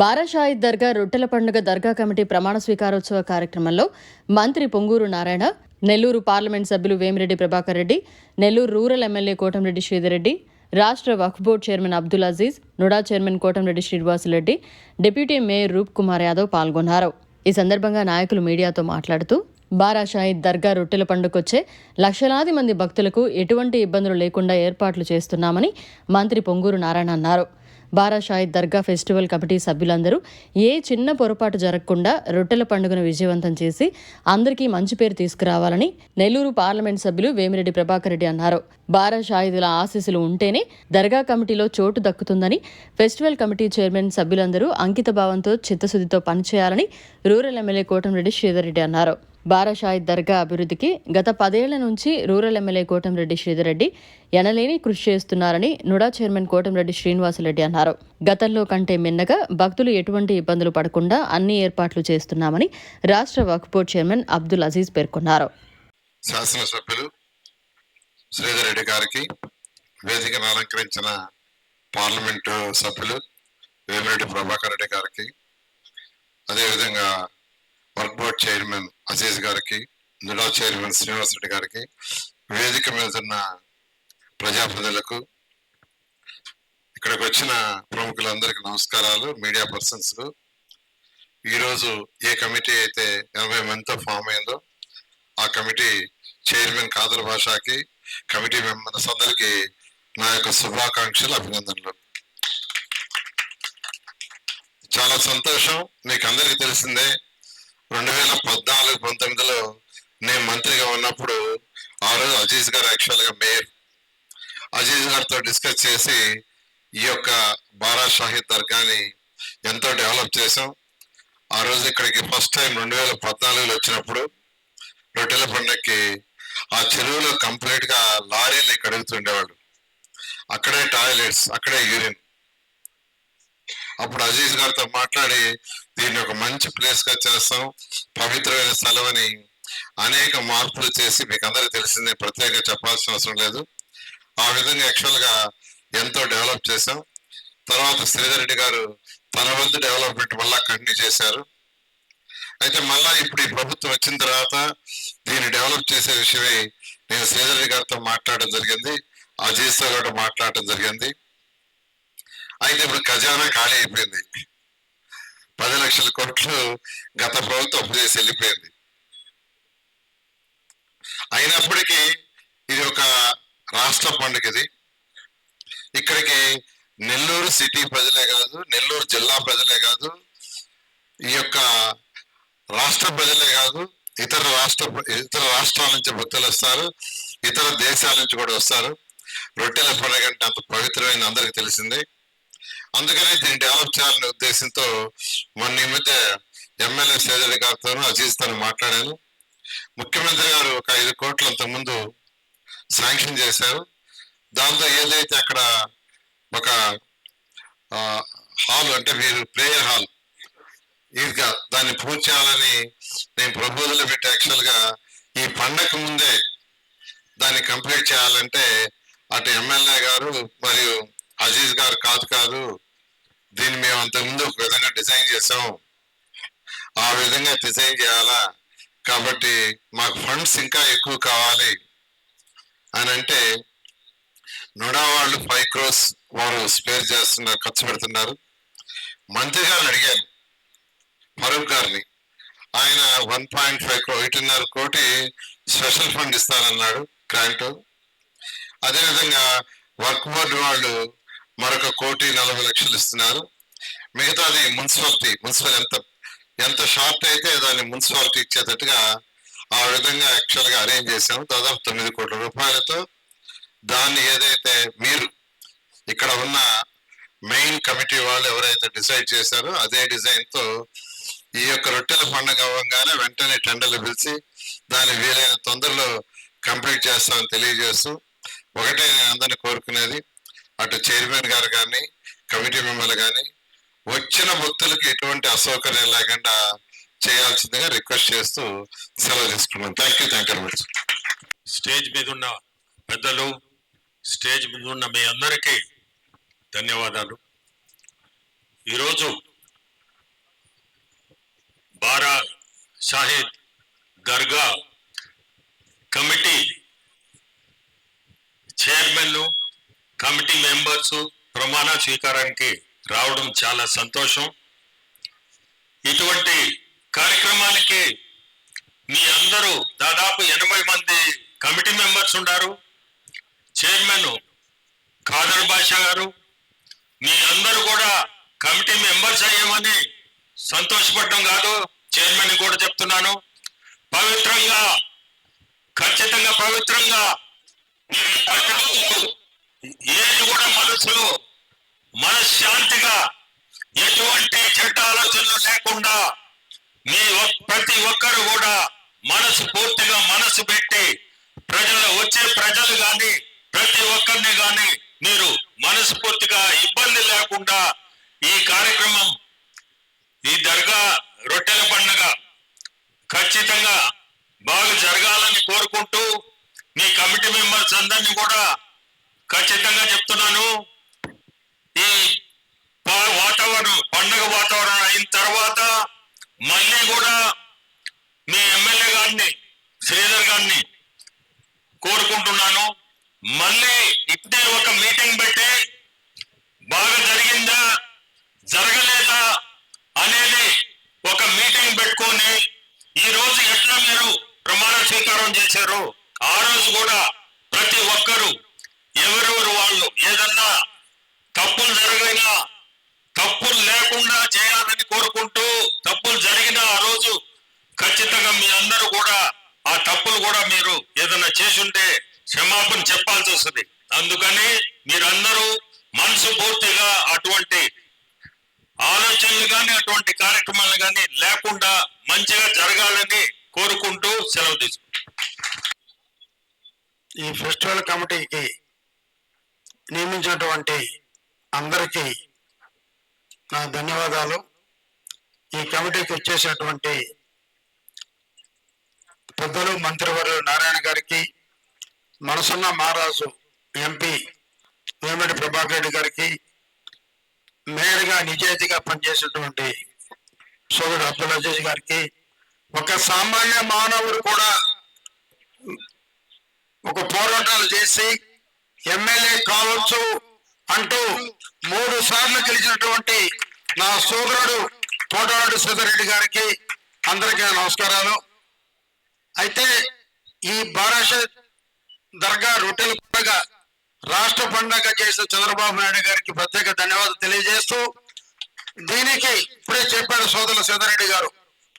బారాషాయి దర్గా రొట్టెల పండుగ దర్గా కమిటీ ప్రమాణ స్వీకారోత్సవ కార్యక్రమంలో మంత్రి పొంగూరు నారాయణ నెల్లూరు పార్లమెంట్ సభ్యులు వేమిరెడ్డి ప్రభాకర్ రెడ్డి నెల్లూరు రూరల్ ఎమ్మెల్యే కోటంరెడ్డి శ్రీధర్రెడ్డి రాష్ట్ర వక్ఫ్ board chairman Abdul Aziz NUDA chairman Kotamreddy Srinivasulu Reddy deputy mayor Roop Kumar Yadav పాల్గొన్నారు. ఈ సందర్భంగా నాయకులు మీడియాతో మాట్లాడుతూ బారాషాహిద్ దర్గా రొట్టెల పండుగొచ్చే లక్షలాది మంది భక్తులకు ఎటువంటి ఇబ్బందులు లేకుండా ఏర్పాట్లు చేస్తున్నామని మంత్రి పొంగూరు నారాయణ అన్నారు. బారాషాహిద్ దర్గా ఫెస్టివల్ కమిటీ సభ్యులందరూ ఏ చిన్న పొరపాటు జరగకుండా రొట్టెల పండుగను విజయవంతం చేసి అందరికీ మంచి పేరు తీసుకురావాలని నెల్లూరు పార్లమెంట్ సభ్యులు వేమిరెడ్డి ప్రభాకర్ రెడ్డి అన్నారు. బారాషాయిదుల ఆశీస్సులు ఉంటేనే దర్గా కమిటీలో చోటు దక్కుతుందని ఫెస్టివల్ కమిటీ చైర్మన్ సభ్యులందరూ అంకిత భావంతో చిత్తశుద్ధితో పనిచేయాలని రూరల్ ఎమ్మెల్యే కోటంరెడ్డి శ్రీధర్ రెడ్డి అన్నారు. బారాషాహిద్ దర్గా అభివృద్ధికి గత పదేళ్ళ నుంచి రూరల్ ఎమ్మెల్యే కోటంరెడ్డి శ్రీధర్రెడ్డి ఎనలేని కృషి చేస్తున్నారని నుడా చైర్మన్ కోటంరెడ్డి శ్రీనివాసరెడ్డి అన్నారు. గతంలో కంటే మిన్నగా భక్తులు ఎటువంటి ఇబ్బందులు పడకుండా అన్ని ఏర్పాట్లు చేస్తున్నామని రాష్ట్ర వక్ఫ్ బోర్డు చైర్మన్ అబ్దుల్ అజీజ్ పేర్కొన్నారు. శాసనసభ్యులు శ్రీధర్రెడ్డి గారికి వేదికను అలంకరించిన పార్లమెంటు సభ్యులు వేమిరెడ్డి ప్రభాకర్ రెడ్డి గారికి అదేవిధంగా బోర్డ్ చైర్మన్ అజీజ్ గారికి నిడా చైర్మన్ శ్రీనివాస్ రెడ్డి గారికి వేదిక మీద ఉన్న ప్రజాప్రతినిధులకు ఇక్కడికి వచ్చిన ప్రముఖులందరికీ నమస్కారాలు మీడియా పర్సన్స్ ఈరోజు ఏ కమిటీ అయితే ఎనభై మందితో ఫామ్ అయిందో ఆ కమిటీ చైర్మన్ కాదర్ భాషకి కమిటీ మెంబర్స్ అందరికి నా యొక్క శుభాకాంక్షలు అభినందనలు. చాలా సంతోషం మీకు అందరికీ తెలిసిందే రెండు వేల పద్నాలుగు పంతొమ్మిదిలో నేను మంత్రిగా ఉన్నప్పుడు ఆ రోజు అజీజ్ గారు యాక్చువల్గా మేయర్ అజీజ్ గారితో డిస్కస్ చేసి ఈ యొక్క బారా షాహిద్ దర్గాని ఎంతో డెవలప్ చేసాం ఆ రోజు ఇక్కడికి ఫస్ట్ టైం రెండు వేల పద్నాలుగులో వచ్చినప్పుడు రొట్టెల పండక్కి ఆ చెరువులో కంప్లీట్గా లారీలు ఇక్కడ అడుగుతుండేవాళ్ళు. అక్కడే టాయిలెట్స్ అక్కడే యూరిన్ అప్పుడు అజీజ్ గారితో మాట్లాడి దీన్ని ఒక మంచి ప్లేస్గా చేస్తాం పవిత్రమైన స్థలం అని అనేక మార్పులు చేసి మీకు అందరికీ తెలిసిందే ప్రత్యేకంగా చెప్పాల్సిన అవసరం లేదు. ఆ విధంగా యాక్చువల్గా ఎంతో డెవలప్ చేశాం. తర్వాత శ్రీధర్ రెడ్డి గారు తన వంతు డెవలప్మెంట్ మళ్ళా కంటిన్యూ చేశారు. అయితే మళ్ళా ఇప్పుడు ఈ ప్రభుత్వం వచ్చిన తర్వాత దీన్ని డెవలప్ చేసే విషయమై నేను శ్రీధర్ రెడ్డి గారితో మాట్లాడడం జరిగింది అజీజ్తో కూడా మాట్లాడటం జరిగింది. అయితే ఇప్పుడు ఖజానా ఖాళీ అయిపోయింది. పది లక్షల కోట్లు గత ప్రభుత్వం అప్పు చేసి వెళ్ళిపోయింది. అయినప్పటికీ ఇది ఒక రాష్ట్ర పండుగ ఇది. ఇక్కడికి నెల్లూరు సిటీ ప్రజలే కాదు నెల్లూరు జిల్లా ప్రజలే కాదు ఈ యొక్క రాష్ట్ర ప్రజలే కాదు ఇతర రాష్ట్ర ఇతర రాష్ట్రాల నుంచి భక్తులు వస్తారు ఇతర దేశాల నుంచి కూడా వస్తారు. రొట్టెల పండుగ అంటే అంత పవిత్రమైన అందరికి తెలిసిందే. అందుకనే దీన్ని డెవలప్ చేయాలనే ఉద్దేశంతో మొన్న ఈ మధ్య ఎమ్మెల్యే సేదరి గారితోనూ అజీజ్ తను మాట్లాడాను. ముఖ్యమంత్రి గారు ఒక ఐదు కోట్ల ముందు శాంక్షన్ చేశారు. దాంతో ఏదైతే అక్కడ ఒక హాల్ అంటే మీరు ప్రేయర్ హాల్ ఈద్గా దాన్ని పూర్తి చేయాలని నేను ప్రపోజల్ పెట్టి. యాక్చువల్గా ఈ పండగ ముందే దాన్ని కంప్లీట్ చేయాలంటే అటు ఎమ్మెల్యే గారు మరియు అజీజ్ గారు కాదు కాదు దీన్ని మేము అంతకుముందు ఒక విధంగా డిజైన్ చేసాం ఆ విధంగా డిజైన్ చేయాలా? కాబట్టి మాకు ఫండ్స్ ఇంకా ఎక్కువ కావాలి. అని అంటే నుడా వాళ్ళు ఫైవ్ క్రోస్ వారు స్పేర్ చేస్తున్నారు ఖర్చు పెడుతున్నారు. మంత్రి గారిని అడిగాను ఫరూక్ గారిని. ఆయన వన్ పాయింట్ ఫైవ్ క్రో ఒకటిన్నర కోటి స్పెషల్ ఫండ్ ఇస్తానన్నాడు గ్రాంట్ అదేవిధంగా వర్క్ బోర్డు వాళ్ళు మరొక కోటి నలభై లక్షలు ఇస్తున్నారు. మిగతాది మున్సిపాలిటీ మున్సిపల్ ఎంత ఎంత షార్ట్ అయితే దాన్ని మున్సిపాలిటీ ఇచ్చేటట్టుగా ఆ విధంగా యాక్చువల్గా అరేంజ్ చేశాము. దాదాపు తొమ్మిది కోట్ల రూపాయలతో దాన్ని ఏదైతే మీరు ఇక్కడ ఉన్న మెయిన్ కమిటీ వాళ్ళు ఎవరైతే డిసైడ్ చేశారో అదే డిజైన్తో ఈ యొక్క రొట్టెల పండుగ అవ్వగానే వెంటనే టెండర్లు పిలిచి దాన్ని వీలైన తొందరలో కంప్లీట్ చేస్తామని తెలియజేస్తూ ఒకటే నేను అందరిని కోరుకునేది. అటు చైర్మన్ గారు కానీ కమిటీ మెంబర్లు కానీ వచ్చిన భక్తులకు ఎటువంటి అసౌకర్యం లేకుండా చేయాల్సిందిగా రిక్వెస్ట్ చేస్తూ సెలవు తీసుకున్నాం. Thank you thank you much stage మీద ఉన్న పెద్దలు స్టేజ్ మీద ఉన్న మీ అందరికీ ధన్యవాదాలు. ఈరోజు బారా షాహిద్ దర్గా కమిటీ చైర్మన్లు కమిటీ మెంబర్స్ ప్రమాణ స్వీకారానికి రావడం చాలా సంతోషం. ఇటువంటి కార్యక్రమానికి మీ అందరూ దాదాపు ఎనభై మంది కమిటీ మెంబర్స్ ఉన్నారు. చైర్మన్ ఖాదర్ బాషా గారు మీ అందరూ కూడా కమిటీ మెంబర్స్ అయ్యామని సంతోషపడడం కాదు. చైర్మన్ కూడా చెప్తున్నాను. పవిత్రంగా ఖచ్చితంగా పవిత్రంగా ఏది కూడా మనసులో మనశ్శాంతిగా ఎటువంటి చెడ్డ ఆలోచనలు లేకుండా మీ ప్రతి ఒక్కరు కూడా మనసు పూర్తిగా మనసు పెట్టి ప్రజలు వచ్చే ప్రజలు గాని ప్రతి ఒక్కరిని కానీ మీరు మనస్ఫూర్తిగా ఇబ్బంది లేకుండా ఈ కార్యక్రమం ఈ దర్గా రొట్టెల పండుగ ఖచ్చితంగా బాగా జరగాలని కోరుకుంటూ మీ కమిటీ మెంబర్స్ అందరినీ కూడా ఖచ్చితంగా చెప్తున్నాను. ఈ వాతావరణం పండగ వాతావరణం అయిన తర్వాత మళ్ళీ కూడా మీ ఎమ్మెల్యే గారిని శ్రీధర్ గారిని కోరుకుంటున్నాను. మళ్ళీ ఇప్పుడే ఒక మీటింగ్ పెట్టి బాగా జరిగిందా జరగలేదా అనేది ఒక మీటింగ్ పెట్టుకొని ఈ రోజు ఎట్లా మీరు ప్రమాణ స్వీకారం చేశారు ఆ రోజు కూడా ప్రతి ఒక్కరూ ఎవరెవరు వాళ్ళు ఏదన్నా తప్పులు జరిగినా తప్పులు లేకుండా చేయాలని కోరుకుంటూ తప్పులు జరిగిన ఆ రోజు ఖచ్చితంగా మీ అందరూ కూడా ఆ తప్పులు కూడా మీరు ఏదైనా క్షమాపణ చెప్పాల్సి వస్తుంది. అందుకని మీరందరూ మనసు పూర్తిగా అటువంటి ఆలోచనలు కానీ అటువంటి కార్యక్రమాలు కానీ లేకుండా మంచిగా జరగాలని కోరుకుంటూ సెలవు తీసుకుంటాం ఈ ఫెస్టివల్ కమిటీకి నియమించినటువంటి అందరికీ నా ధన్యవాదాలు. ఈ కమిటీకి వచ్చేసినటువంటి పెద్దలు మంత్రివర్యులు నారాయణ గారికి మనసున్న మహారాజు ఎంపీ వేమిరెడ్డి ప్రభాకర్ రెడ్డి గారికి మేయర్గా నిజాయితీగా పనిచేసినటువంటి సోదరుడు అబ్దుల్ అజీజ్ గారికి ఒక సామాన్య మానవుడు కూడా ఒక పోరాటాలు చేసి ఎమ్మెల్యే కావచ్చు అంటూ మూడు సార్లు గెలిచినటువంటి నా సోదరుడు తోటనాడు సీతారెడ్డి గారికి అందరికీ నమస్కారాలు. అయితే ఈ భారత దర్గా రొట్టెల పండుగ రాష్ట్ర పండుగ చేసిన చంద్రబాబు నాయుడు గారికి ప్రత్యేక ధన్యవాదాలు తెలియజేస్తూ దీనికి ఇప్పుడే చెప్పాడు సోదరుల సీతారెడ్డి గారు.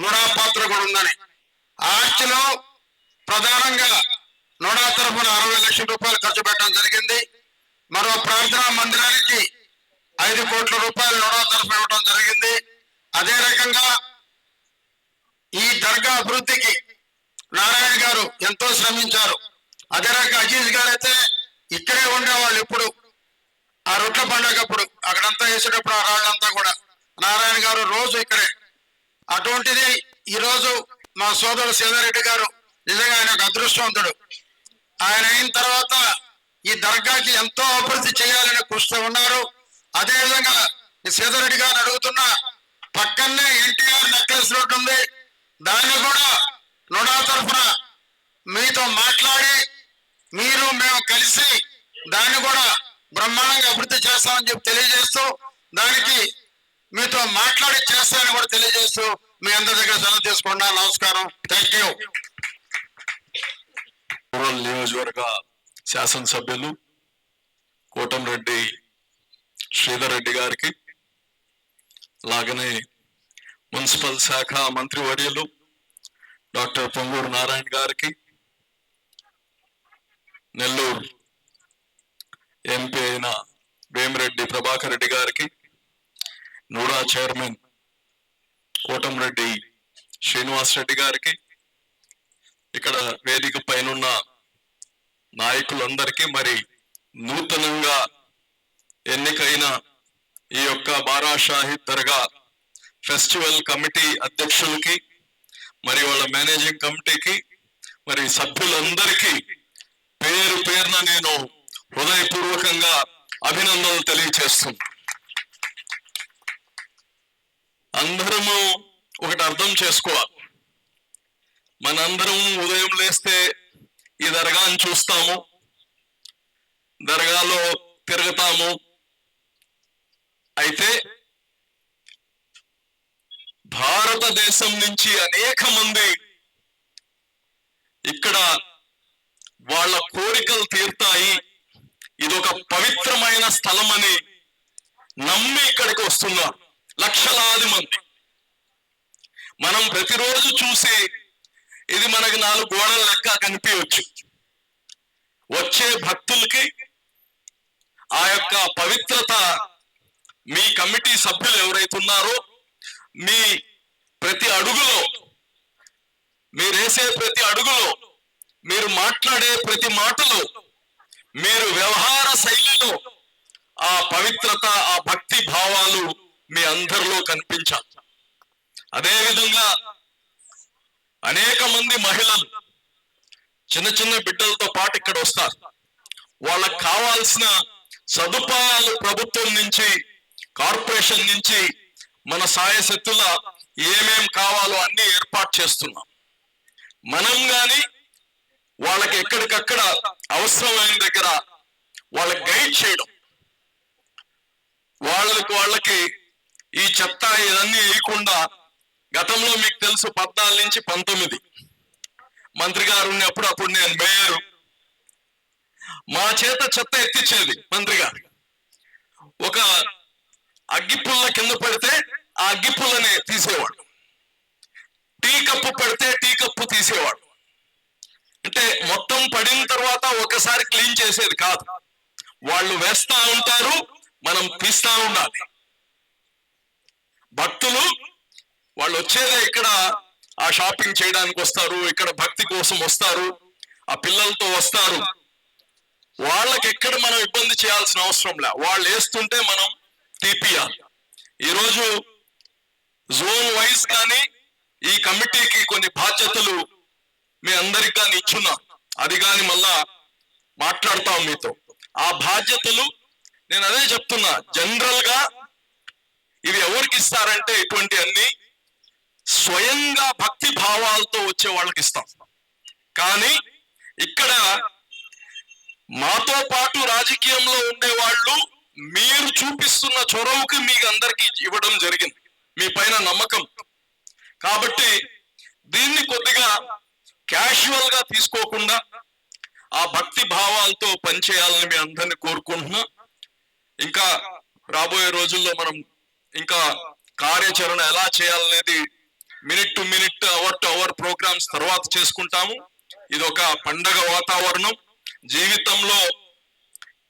నూడా పాత్ర కూడా ఉందని. ఆర్చిలో ప్రధానంగా నోడా తరఫున అరవై లక్షల రూపాయలు ఖర్చు పెట్టడం జరిగింది. మరో ప్రార్థనా మందిరానికి ఐదు కోట్ల రూపాయలు నోడా తరఫున ఇవ్వడం జరిగింది. అదే రకంగా ఈ దర్గా అభివృద్ధికి నారాయణ గారు ఎంతో శ్రమించారు. అదే రకంగా అజీజ్ గారు అయితే ఇక్కడే ఉండేవాళ్ళు ఇప్పుడు ఆ రొట్ల పండగప్పుడు అక్కడంతా వేసేటప్పుడు ఆ రాళ్ళంతా కూడా. నారాయణ గారు రోజు ఇక్కడే. అటువంటిది ఈ రోజు మా సోదరుడు సీతారెడ్డి గారు నిజంగా ఆయన ఒక అదృష్టవంతుడు. ఆయన అయిన తర్వాత ఈ దర్గాకి ఎంతో అభివృద్ధి చేయాలని కృషితో ఉన్నారు. అదేవిధంగా ఈ సీతారెడ్డి గారు అడుగుతున్న పక్కనే ఎన్టీఆర్ నెక్లెస్ రోడ్ ఉంది. దాన్ని కూడా నుడా తరఫున మీతో మాట్లాడి మీరు మేము కలిసి దాన్ని కూడా బ్రహ్మాండంగా అభివృద్ధి చేస్తామని చెప్పి తెలియజేస్తూ దానికి మీతో మాట్లాడి చేస్తానని కూడా తెలియజేస్తూ మీ అందరి దగ్గర సెలవు తీసుకున్నా నమస్కారం. థ్యాంక్ యూ రూరల్ నియోజకవర్గ శాసనసభ్యులు కోటంరెడ్డి శ్రీధర్ రెడ్డి గారికి అలాగనే మున్సిపల్ శాఖ మంత్రివర్యులు డాక్టర్ పొంగూరు నారాయణ గారికి నెల్లూరు ఎంపీ అయిన వేమిరెడ్డి ప్రభాకర్ రెడ్డి గారికి నూడా చైర్మన్ కోటంరెడ్డి శ్రీనివాస్ రెడ్డి గారికి ఇక్కడ వేదిక పైనున్న నాయకులందరికీ మరి నూతనంగా ఎన్నికైన ఈ యొక్క బారా షాహిద్ దర్గా ఫెస్టివల్ కమిటీ అధ్యక్షులకి మరి వాళ్ళ మేనేజింగ్ కమిటీకి మరి సభ్యులందరికీ పేరు పేరున నేను హృదయపూర్వకంగా అభినందనలు తెలియచేస్తున్నా అందరము ఒకటి అర్థం చేసుకోవాలి. మనందరం ఉదయం లేస్తే ఈ దర్గాను చూస్తాము. దర్గాలో తిరుగుతాము. అయితే భారతదేశం నుంచి అనేక మంది ఇక్కడ వాళ్ళ కోరికలు తీరుతాయి. ఇది ఒక పవిత్రమైన స్థలం అని నమ్మి ఇక్కడికి వస్తున్నారు లక్షలాది మంది. మనం ప్రతిరోజు చూసి ఇది మనకి నాలుగు గోడల లెక్క కనిపించవచ్చు. వచ్చే భక్తులకి ఆ యొక్క పవిత్రత మీ కమిటీ సభ్యులు ఎవరైతే ఉన్నారో మీ ప్రతి అడుగులో మీరేసే ప్రతి అడుగులో మీరు మాట్లాడే ప్రతి మాటలో మీరు వ్యవహార శైలిలో ఆ పవిత్రత ఆ భక్తి భావాలు మీ అందరిలో కనిపించాలి. అదే విధంగా అనేక మంది మహిళలు చిన్న చిన్న బిడ్డలతో పాటు ఇక్కడ వస్తారు. వాళ్ళకు కావాల్సిన సదుపాయాలు ప్రభుత్వం నుంచి కార్పొరేషన్ నుంచి మన సాయశక్తుల ఏమేం కావాలో అన్ని ఏర్పాటు చేస్తున్నాం. మనం గాని వాళ్ళకి ఎక్కడికక్కడ అవసరమైన దగ్గర వాళ్ళకి గైడ్ చేయడం. వాళ్ళకి వాళ్ళకి ఈ చెత్త ఇవన్నీ వేయకుండా గతంలో మీకు తెలుసు పద్నాలుగు నుంచి పంతొమ్మిది. మంత్రి గారు ఉన్నప్పుడు అప్పుడు నేను మేయరు. మా చేత చెత్త ఎత్తిచ్చేది మంత్రి గారు. ఒక అగ్గిపుల్ల కింద పడితే ఆ అగ్గిపుల్లని తీసేవాడు. టీ కప్పు పెడితే టీ కప్పు తీసేవాడు. అంటే మొత్తం పడిన తర్వాత ఒకసారి క్లీన్ చేసేది కాదు. వాళ్ళు వేస్తా ఉంటారు మనం తీస్తా ఉండాలి. భక్తులు వాళ్ళు వచ్చేదే ఇక్కడ ఆ షాపింగ్ చేయడానికి వస్తారు ఇక్కడ భక్తి కోసం వస్తారు ఆ పిల్లలతో వస్తారు. వాళ్ళకి ఎక్కడ మనం ఇబ్బంది చేయాల్సిన అవసరం లే. వాళ్ళు వేస్తుంటే మనం తీపియాలి. ఈరోజు జోన్ వైజ్ కానీ ఈ కమిటీకి కొన్ని బాధ్యతలు మీ అందరికి కానీ ఇచ్చున్నా. అది కానీ మళ్ళా మాట్లాడతాం మీతో. ఆ బాధ్యతలు నేను అదే చెప్తున్నా. జనరల్గా ఇవి ఎవరికి ఇస్తారంటే ఇటువంటి అన్ని స్వయంగా భక్తి భావాలతో వచ్చే వాళ్ళకి ఇస్తాం. కానీ ఇక్కడ మాతో పాటు రాజకీయంలో ఉండే వాళ్ళు మీరు చూపిస్తున్న చొరవకి మీకు అందరికి ఇవ్వడం జరిగింది. మీ పైన నమ్మకం. కాబట్టి దీన్ని కొద్దిగా క్యాషువల్గా తీసుకోకుండా ఆ భక్తి భావాలతో పనిచేయాలని మీ అందరిని కోరుకుంటున్నా. ఇంకా రాబోయే రోజుల్లో మనం ఇంకా కార్యాచరణ ఎలా చేయాలనేది minute to minute hour to hour programmes తర్వాత చేసుకుంటాము. ఇది ఒక పండగ వాతావరణం. జీవితంలో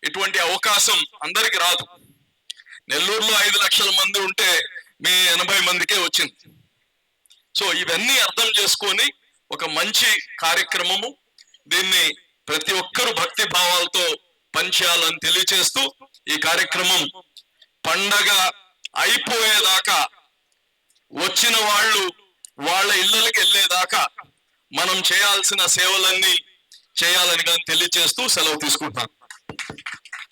ఇటువంటి అవకాశం అందరికి రాదు. నెల్లూరులో ఐదు లక్షల మంది ఉంటే మీ ఎనభై మందికే వచ్చింది. సో ఇవన్నీ అర్థం చేసుకొని ఒక మంచి కార్యక్రమము. దీన్ని ప్రతి ఒక్కరు భక్తి భావాలతో పనిచేయాలని తెలియచేస్తూ ఈ కార్యక్రమం పండగ అయిపోయేదాకా వచ్చిన వాళ్ళు వాళ్ళ ఇళ్ళకి వెళ్ళేదాకా మనం చేయాల్సిన సేవలన్నీ చేయాలని కానీ తెలియచేస్తూ సెలవు తీసుకుంటాం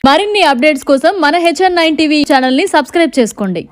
మరిన్ని అప్డేట్స్ కోసం మన హెచ్ఎన్ నైన్ టీవీ ఛానల్ని సబ్స్క్రైబ్ చేసుకోండి.